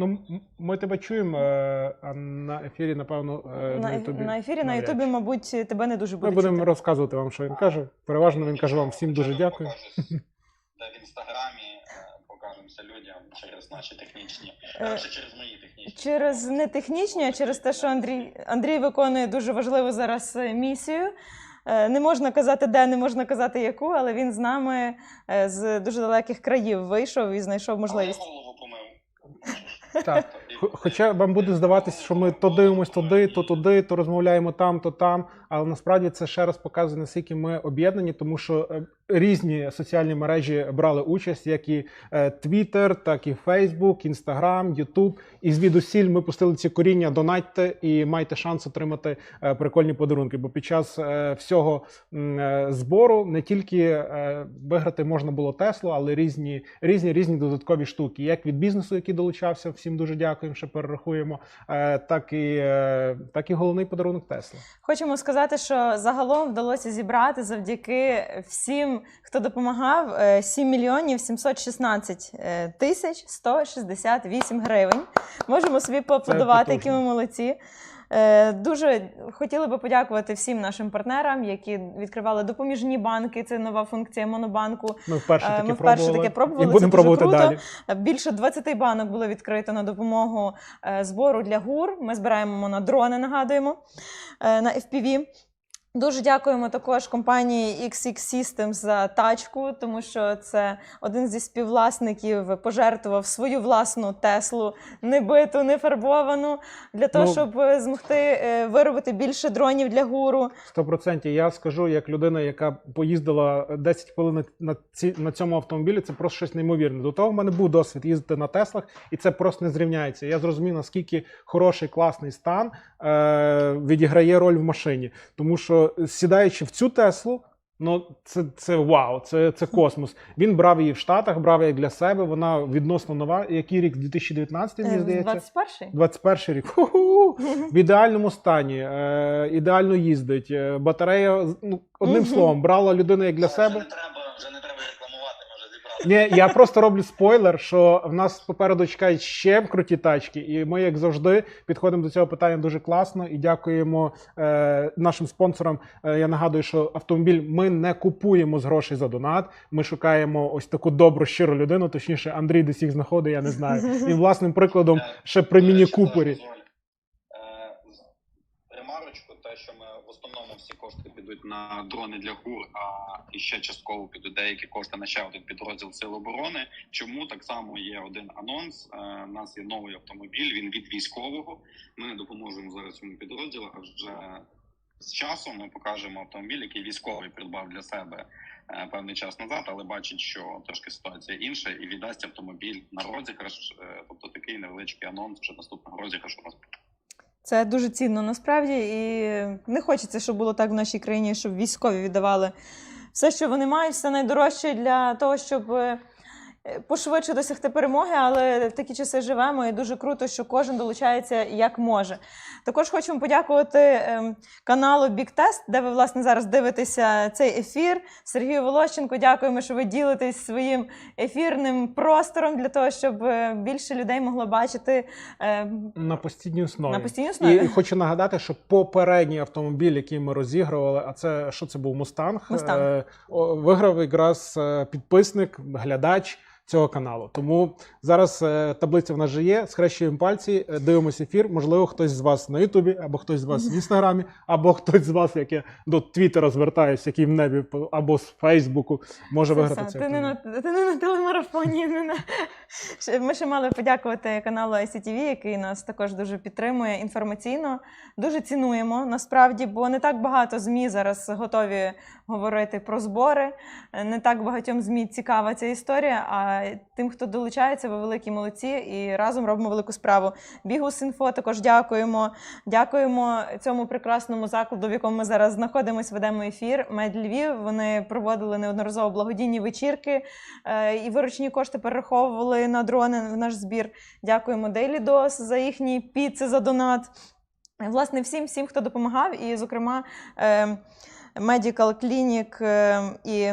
Ну, ми тебе чуємо, е, а на ефірі, напевно, е, на, На, Ютубі. на ефірі на Ютубі, мабуть, тебе не дуже буде. Ми будемо чути. розказувати вам, що він каже. Переважно він каже вам всім дуже дякую. в інстаграмі е, покажемося людям через наші технічні, через мої технічні. Через не технічні, а через те, що Андрій, Андрій виконує дуже важливу зараз місію. Не можна казати, де, не можна казати яку, але він з нами з дуже далеких країв вийшов і знайшов Але я можливість. голову помив. Так. Хоча вам буде здаватися, що ми то дивимось туди, то туди, то розмовляємо там, то там. Але насправді це ще раз показує, наскільки ми об'єднані, тому що е, різні соціальні мережі брали участь, як і е, Twitter, так і Facebook, Instagram, YouTube. І звідусіль ми пустили ці коріння, донатьте і майте шанс отримати е, прикольні подарунки. Бо під час всього збору не тільки виграти можна було Теслу, але різні різні різні додаткові штуки. Як від бізнесу, який долучався, всім дуже дякуємо, що перерахуємо. е, Так і е, так і головний подарунок Тесла. Хочемо сказати, що загалом вдалося зібрати завдяки всім, хто допомагав, е, 7 мільйонів 716 е, тисяч 168 гривень. Можемо собі поаплодувати, які ми молодці. Е, Дуже хотіли би подякувати всім нашим партнерам, які відкривали допоміжні банки. Це нова функція монобанку. Ми вперше Е, таке ми вперше пробували. таке пробували, і це будемо дуже пробувати круто. далі. Е, Більше 20 банок було відкрито на допомогу збору для ГУР. Ми збираємо на дрони, нагадуємо, на FPV. Дуже дякуємо також компанії XX Systems за тачку, тому що це один зі співвласників пожертвував свою власну Теслу, не биту, не фарбовану, для того, Ну, щоб е, змогти е, виробити більше дронів для гуру. Сто процентів. Я скажу, як людина, яка поїздила 10 хвилин на ці на цьому автомобілі, це просто щось неймовірне. До того в мене був досвід їздити на Теслах, і це просто не зрівняється. Я зрозумів, наскільки хороший класний стан е, відіграє роль в машині. Тому що сідаючи в цю Теслу. Ну, це, це вау, це, це космос. Він брав її в Штатах, брав її для себе. Вона відносно нова. Який рік? 2019, мені Е, здається. 21-й? 21 рік. Ху-ху! В ідеальному стані, е, ідеально їздить. е, Батарея, ну, одним словом, брала людина як для себе. не треба, вже не треба рекламувати, може зібрати. Ні, я просто роблю спойлер, що в нас попереду чекають ще круті тачки, і ми, як завжди, підходимо до цього питання дуже класно і дякуємо е, нашим спонсорам. Е, я нагадую, що автомобіль ми не купуємо з грошей за донат. Ми шукаємо ось таку добру, щиру людину. Точніше, Андрій десь їх знаходить, я не знаю. Він власним прикладом ще при до міні речі, купері. дозволь, е, з- Ремарочку, те, що ми в основному всі кошти підуть на дрони для ГУР, а і ще частково підуть деякі кошти на ще один підрозділ Сил оборони. Чому так само є один анонс? Е, У нас є новий автомобіль. Він від військового. Ми допоможемо зараз цьому підрозділу. А вже з часом ми покажемо автомобіль, який військовий придбав для себе е, певний час назад, але бачить, що трошки ситуація інша, і віддасть автомобіль на розіграш. Е, Тобто такий невеличкий анонс вже наступного розіграшу у нас Це дуже цінно насправді, і не хочеться, щоб було так в нашій країні, щоб військові віддавали все, що вони мають, все найдорожче для того, щоб е, пошвидше досягти перемоги. Але в такі часи живемо, і дуже круто, що кожен долучається як може. Також хочемо подякувати ем, каналу Big Test, де ви власне зараз дивитеся цей ефір. Сергію Волощенко, дякуємо, що ви ділитесь своїм ефірним простором для того, щоб е, більше людей могло бачити е, На постійній основі. на постійній основі. І хочу нагадати, що попередній автомобіль, який ми розігрували, а це що це був Мустанг, Мустанг. е, виграв якраз е, підписник, глядач цього каналу. Тому зараз е, таблиця в нас же є. Схрещуємо пальці, е, дивимося ефір. Можливо, хтось з вас на Ютубі, або хтось з вас в інстаграмі, або хтось з вас, як я до Твіттера звертаюся, який в небі, або з Фейсбуку, може Це виграти все. Ти не, на, ти не на телемарафоні. Не на... Ми ще мали подякувати каналу ICTV, який нас також дуже підтримує інформаційно. Дуже цінуємо насправді, бо не так багато ЗМІ зараз готові говорити про збори. Не так багатьом ЗМІ цікава ця історія. А тим, хто долучається, ви великі молодці і разом робимо велику справу. Бігус.Інфо також дякуємо. Дякуємо цьому прекрасному закладу, в якому ми зараз знаходимося, ведемо ефір. Мед Львів. Вони проводили неодноразово благодійні вечірки е, і виручені кошти перераховували на дрони в наш збір. Дякуємо Dose за їхні піци за донат. Власне, всім, всім, хто допомагав, і, зокрема, е, Medical Clinic е, і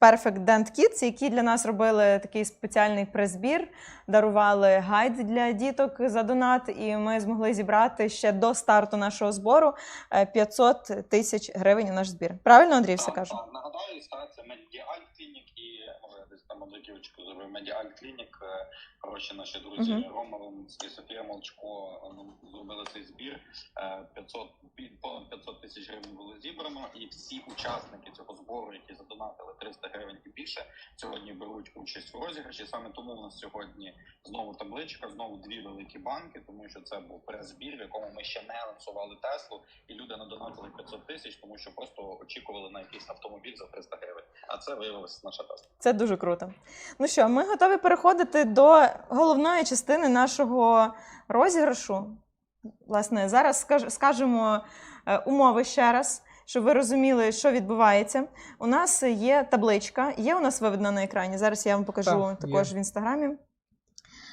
Perfect Dent Kids, які для нас робили такий спеціальний прес-збір, дарували гайд для діток за донат, і ми змогли зібрати ще до старту нашого збору е, 500 тисяч гривень у наш збір. Правильно, Андрій, все кажу? Нагадаю, це Медіаль Клінік і може десь там Андрюківочку зробив Медіаль Клінік. е, Коротше, наші друзі Мгм. Рома Романський, Софія Молчко е, зробили цей збір. Е, 500, пі- понад 500 тисяч гривень було зібрано, і всі учасники цього збору, які задонатили 300 гривень і більше, сьогодні беруть участь у розіграші. Саме тому у нас сьогодні знову табличка, знову дві великі банки, тому що це був прес-збір, в якому ми ще не лансували Теслу, і люди надонатили 500 тисяч, тому що просто очікували на якийсь автомобіль за 300 гривень. А це виявилася наша Тесла. Це дуже круто. Ну що, ми готові переходити до головної частини нашого розіграшу. Власне, зараз скажемо е, умови ще раз, щоб ви розуміли, що відбувається. У нас є табличка, є у нас виведена на екрані. Зараз я вам покажу Так, також є. в інстаграмі.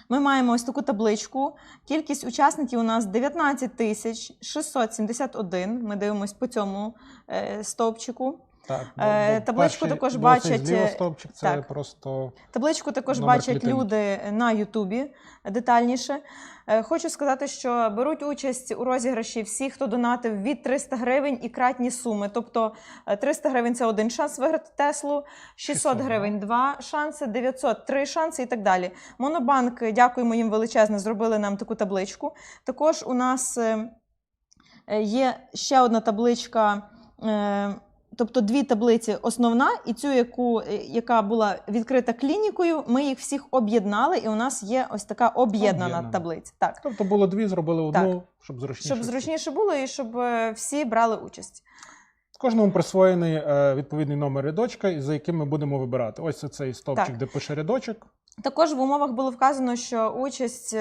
Ми маємо ось таку табличку. Кількість учасників у нас 19 тисяч 671. Ми дивимось по цьому е, стовпчику. Так, Е, табличку також бачать, е, стовпчик, це так. просто Табличку також бачать клітини. люди на Ютубі детальніше. Е, Хочу сказати, що беруть участь у розіграші всі, хто донатив від 300 гривень і кратні суми. Тобто е, 300 гривень це один шанс виграти Теслу, 600 600, гривень два шанси, 900 три шанси і так далі. Монобанк, е, дякуємо їм величезно, зробили нам таку табличку. Також у нас е, е, є ще одна табличка. Тобто дві таблиці основна, і цю, яку, е, яка була відкрита клінікою, ми їх всіх об'єднали, і у нас є ось така об'єднана Об'єднана. таблиця. Так, тобто було дві, зробили одну, щоб зручніше. щоб зручніше було і щоб е, всі брали участь. Кожному присвоєний е, відповідний номер рядочка, за яким ми будемо вибирати. Ось цей стовпчик, Так. де пише рядочок. Також в умовах було вказано, що участь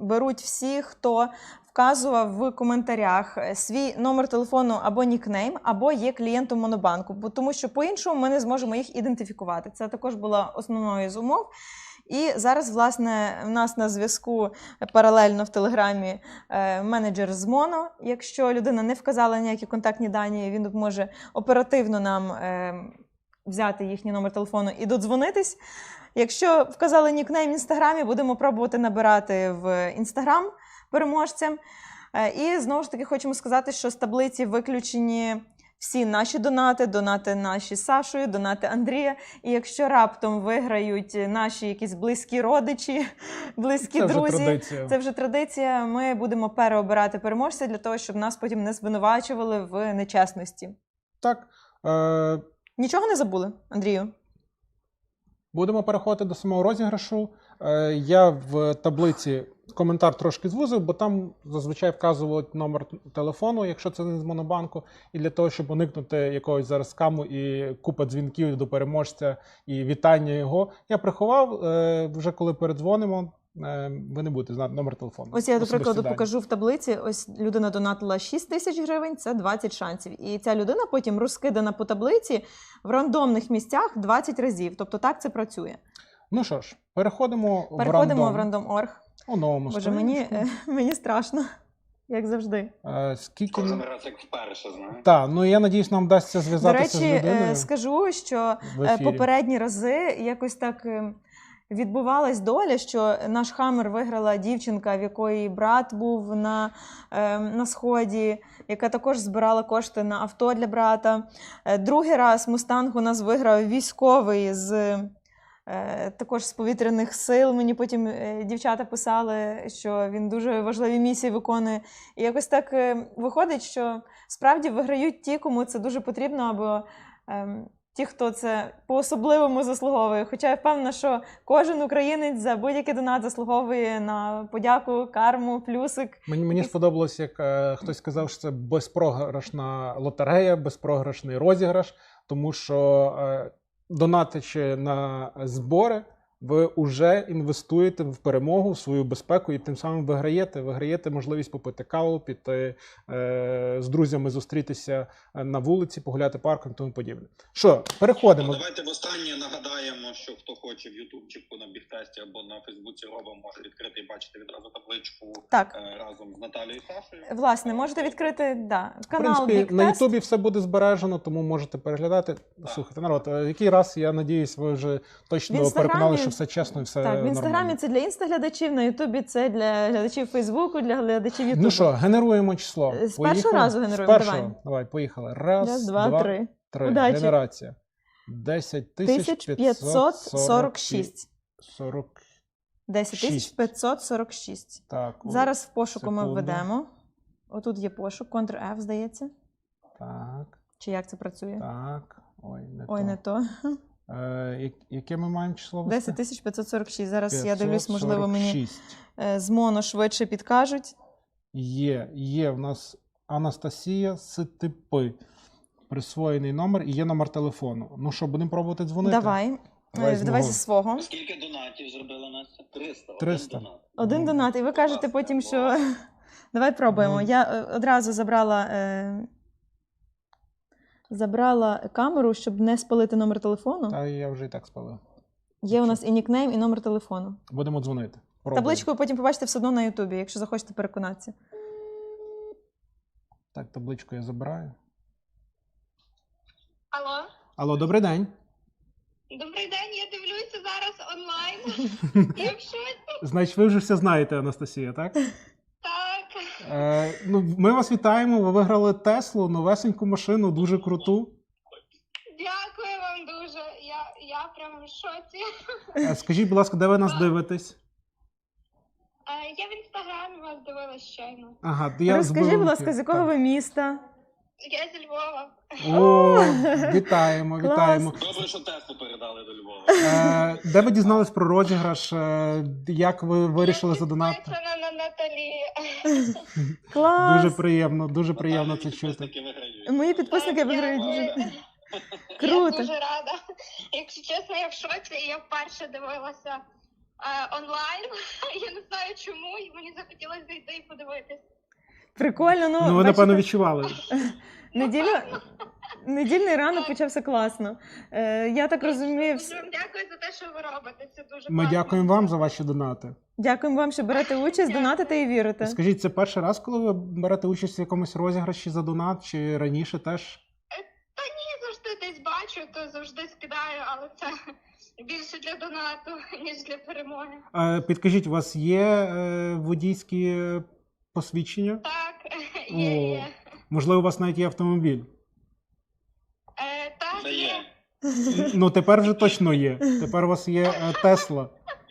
беруть всі, хто вказував в коментарях е, свій номер телефону або нікнейм, або є клієнтом монобанку, бо тому що по-іншому ми не зможемо їх ідентифікувати. Це також була основною з умов. І зараз, власне, в нас на зв'язку паралельно в телеграмі е, менеджер з Моно. Якщо людина не вказала ніякі контактні дані, він допоможе оперативно нам е, взяти їхній номер телефону і додзвонитись. Якщо вказали нікнейм в інстаграмі, будемо пробувати набирати в інстаграм переможцям. Е, І знову ж таки хочемо сказати, що з таблиці виключені всі наші донати, донати наші Сашою, донати Андрія. І якщо раптом виграють наші якісь близькі родичі, близькі це вже друзі, традиція. це вже традиція. Ми будемо переобирати переможця для того, щоб нас потім не звинувачували в нечесності. Так. Е, Нічого не забули, Андрію? Будемо переходити до самого розіграшу. Е, Я в таблиці коментар трошки звузив, бо там зазвичай вказували номер телефону, якщо це не з монобанку. І для того, щоб уникнути якогось зараз скаму і купа дзвінків до переможця і вітання його, я приховав е, вже коли передзвонимо. е, Ви не будете знати номер телефону. Ось я, до прикладу, дані. покажу в таблиці. Ось людина донатила 6 тисяч гривень, це 20 шансів. І ця людина потім розкидана по таблиці в рандомних місцях 20 разів. Тобто так це працює. Ну що ж, переходимо, Переходимо в в рандом. У новому Боже, мені, мені страшно, як завжди. Е, Скільки Кожен раз як вперше, знаєш. Так, ну я надіюсь, нам вдасться До зв'язатися речі, з людиною е, скажу, що Е. Попередні рази якось так е, відбувалась доля, що наш хамер виграла дівчинка, в якої брат був на, е, на сході, яка також збирала кошти на авто для брата. Другий раз Мустанг у нас виграв військовий з. Е, Також з повітряних сил мені потім е, дівчата писали, що він дуже важливі місії виконує. І якось так е, виходить, що справді виграють ті, кому це дуже потрібно, або ем, ті, хто це по-особливому заслуговує. Хоча я впевнена, що кожен українець за будь-який донат заслуговує на подяку, карму, плюсик. Мені, мені сподобалось, як е, хтось сказав, що це безпрограшна лотерея, безпрограшний розіграш, тому що е, донатячи на збори, ви вже інвестуєте в перемогу, в свою безпеку, і тим самим виграєте. Виграєте можливість попити каву, піти е, з друзями зустрітися е, на вулиці, погуляти парком тому подібне. Що, переходимо. Ну, давайте востаннє нагадаємо, що хто хоче в Ютубчику на бігтесті або на Фейсбуці робимо, може відкрити і бачити відразу табличку Так, е, разом з Наталією і Сашою. власне, можете відкрити да, В принципі, Big на. Ютубі все буде збережено, тому можете переглядати. Слухайте, народ, е, який раз я надіюсь, ви вже точно Інстаграмі- переконали, що все чесно і все Так, в інстаграмі нормально. це для інстаглядачів, на Ютубі це для глядачів Фейсбуку, для глядачів Ютубу. Ну що, генеруємо число. З першого Поїхали? разу З генеруємо, першого? давай. Давай, поїхали. Раз, Раз, два, три. три. Удачі. Генерація. 10 тисяч 1546. 40. 10 546. Так. Зараз в пошуку ми введемо. Отут є пошук, Ctrl-F, здається. Так, Чи як це працює? так. Ой, не Ой, то. не то. Е, яке ми маємо число? 10 тисяч 546. Зараз я дивлюсь, можливо, мені 546. е, з моно швидше підкажуть. Є, є в нас Анастасія Ситипи. Присвоєний номер і є номер телефону. Ну що, будемо пробувати дзвонити? Давай. Давай Е, Давай зі свого. Скільки донатів зробила Настя? 300. 300. Один донат. Один донат, і ви кажете потім, що. Давай пробуємо. Ну. Я одразу забрала. Забрала камеру, щоб не спалити номер телефону. Та я вже і так спалив. Є у нас і нікнейм, і номер телефону. Будемо дзвонити. Пробуємо. Табличку ви потім побачите все одно на Ютубі, якщо захочете переконатися. Так, табличку я забираю. Алло, Алло, добрий день. добрий день. Я дивлюся зараз онлайн. Значить, ви вже все знаєте, Анастасія, так? Е, ну, ми вас вітаємо. Ви виграли Теслу, новесеньку машину, дуже круту. дякую вам дуже. Я, я прямо в шоці. Е, скажіть, будь ласка, де ви нас дивитесь? Е, Я в інстаграмі вас дивилась щойно. Ага, я Розкажи, збив будь ласка, руки. з якого Так. ви міста? Я зі Львова. О, вітаємо, Клас. вітаємо. Добре, що Теслу передали до Львова. Е, де ви дізнались про розіграш? Е, як ви вирішили задонатити? підписана на Наталі. Клас! Дуже приємно, дуже приємно Наталі, це чути. підписники виграють. Мої підписники Так, виграють дякую. дуже. Я Круто. дуже рада. Якщо чесно, я в шоці, і я вперше дивилася е, онлайн. Я не знаю чому, і мені захотілося зайти і подивитись. Прикольно, ну, Ну, ви напевно відчували. неділя, недільний ранок почався класно. Е, я так розумію, Дуже вам дякую за те, що ви робите. Це дуже Ми класно. дякуємо вам за ваші донати. дякуємо вам, що берете участь, донатите і вірите. Скажіть, це перший раз, коли ви берете участь в якомусь розіграші за донат, чи раніше теж? Та ні, завжди десь бачу, то завжди скидаю, але це більше для донату, ніж для перемоги. Е, Підкажіть, у вас є е, водійські е, посвідчення? Так. Є, є. Можливо, у вас навіть є автомобіль. Е, так, Вже є. є. Ну тепер вже точно є. Тепер у вас є е, Тесла.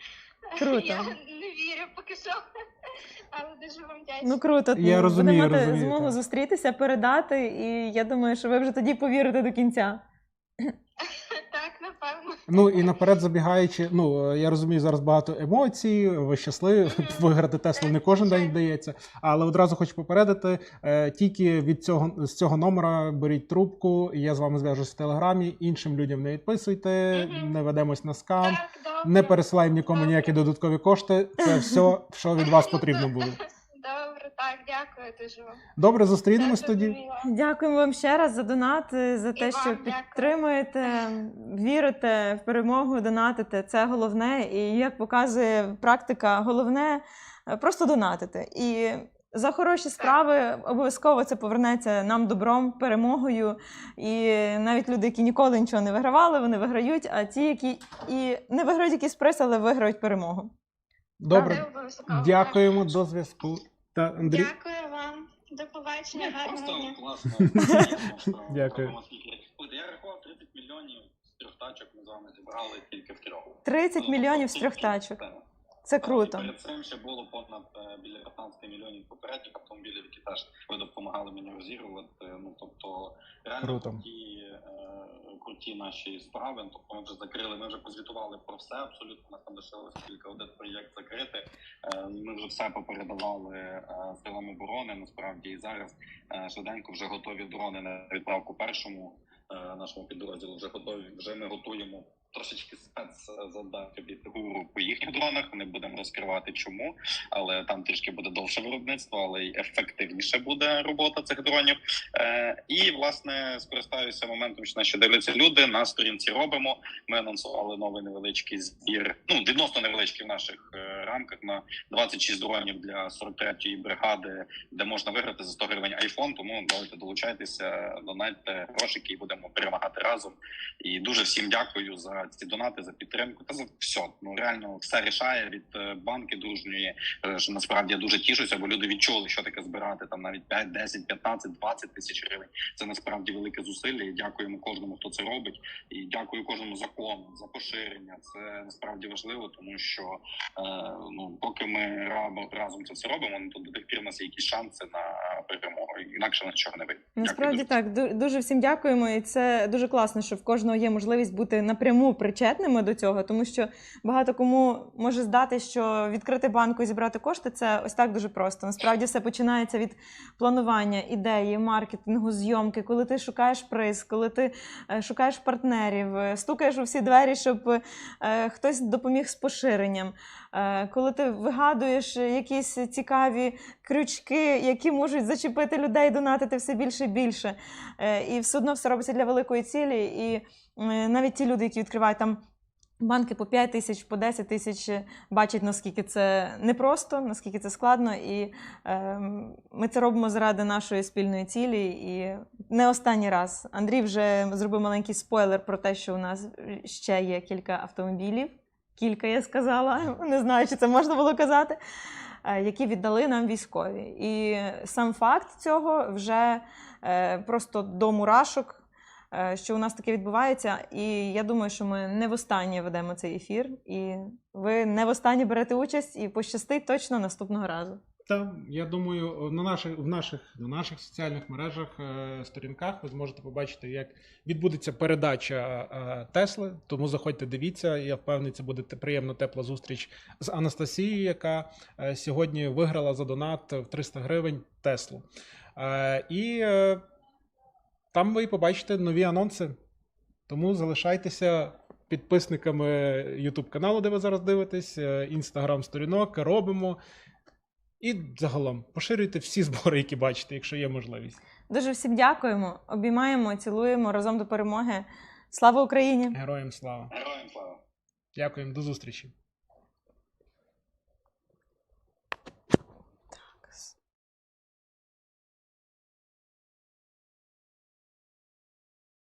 Круто. Я не вірю поки що. Але дуже вам вдячна. Ну круто, Я Ну, розумію, будемо мати розумію, змогу так. зустрітися, передати, і я думаю, що ви вже тоді повірите до кінця. Ну і наперед забігаючи, ну е, я розумію, зараз багато емоцій, ви щасливі, виграти Теслу не кожен день вдається. Але одразу хочу попередити: е, тільки від цього з цього номера беріть трубку. Я з вами зв'яжусь в телеграмі. Іншим людям не відписуйте, не ведемось на скам, не пересилаємо нікому ніякі додаткові кошти. Це все, що від вас потрібно було. Так, дякую дуже вам. Добре, зустрінемось Все тоді. зрозуміла. Дякуємо вам ще раз за донат, е, за те, І що дякую. підтримуєте, вірите в перемогу, донатите. Це головне. І як показує практика, головне е, просто донатити. І за хороші справи обов'язково це повернеться нам добром, перемогою. І навіть люди, які ніколи нічого не вигравали, вони виграють. А ті, які і не виграють якийсь приз, але виграють перемогу. Добре, Це обов'язково. дякуємо до зв'язку. Та Андрій. Дякую вам. До побачення, гарного дня. класно. Дякую. Я рахував 30 мільйонів з трьох тачок ми з вами зібрали тільки в трьох. 30 мільйонів з трьох тачок. Це круто. перед цим ще було понад е, біля 15 мільйонів попередніх автомобілів, які теж ви допомагали мені розірвати. Ну тобто реально Круто. круті, круті наші справи. Тобто ми вже закрили, ми вже позвітували про все. Абсолютно у нас там лишилося тільки один проєкт закрити. Е, Ми вже все попередавали е, силам оборони. Насправді і зараз е, швиденько вже готові дрони на відправку першому нашому підрозділу. Вже готові. Вже ми готуємо трошечки спецзадача від гуру по їхніх дронах. Не будемо розкривати чому, але там трішки буде довше виробництво, але й ефективніше буде робота цих дронів. Е, і власне скористаюся моментом, що наші дивляться люди. На сторінці робимо. Ми анонсували новий невеличкий збір. Ну відносно невеличкий в наших е, рамках на 26 дронів для 43-ї бригади, де можна виграти за 100 гривень айфон. Тому давайте долучайтеся, донайте грошики і будемо перемагати разом. І дуже всім дякую за ці донати, за підтримку та за все. Ну реально все рішає від е, банки дружньої. е, Що насправді я дуже тішуся, бо люди відчули, що таке збирати там навіть 5, 10, 15, 20 тисяч гривень. Це насправді велике зусилля. І дякуємо кожному, хто це робить. І дякую кожному закону за поширення. Це насправді важливо, тому що е, ну поки ми разом це все робимо, ну то до тих пір у нас є якісь шанси на перемогу. Інакше нічого не вийде. Насправді Дякую так, дуже всім дякуємо, і це дуже класно, що в кожного є можливість бути напряму причетними до цього, тому що багато кому може здати, що відкрити банку і зібрати кошти це ось так дуже просто. Насправді все починається від планування, ідеї, маркетингу, зйомки, коли ти шукаєш приз, коли ти е, шукаєш партнерів, е, стукаєш у всі двері, щоб е, хтось допоміг з поширенням. Коли ти вигадуєш якісь цікаві крючки, які можуть зачепити людей, донатити все більше і більше. Е, І все одно все робиться для великої цілі. І е, навіть ті люди, які відкривають там. Банки по 5 тисяч, по 10 тисяч е, бачать, наскільки це непросто, наскільки це складно, і е, ми це робимо заради нашої спільної цілі. І не останній раз. Андрій вже зробив маленький спойлер про те, що у нас ще є кілька автомобілів. Кілька я сказала, не знаю, чи це можна було казати, які віддали нам військові. І сам факт цього вже е, просто до мурашок, е, що у нас таке відбувається. І я думаю, що ми не востаннє ведемо цей ефір, і ви не востаннє берете участь і пощастить точно наступного разу. Та я думаю, на наших в наших на наших соціальних мережах е, сторінках ви зможете побачити, як відбудеться передача е, Тесли. Тому заходьте, дивіться. Я впевнений, це буде приємна тепла зустріч з Анастасією, яка е, сьогодні виграла за донат в 300 гривень Теслу. Е, І е, там ви побачите нові анонси. Тому залишайтеся підписниками YouTube каналу, де ви зараз дивитесь, інстаграм сторінок, робимо. І загалом поширюйте всі збори, які бачите, якщо є можливість. Дуже всім дякуємо, обіймаємо, цілуємо разом до перемоги. Слава Україні! Героям слава! Героям слава! Дякуємо, до зустрічі!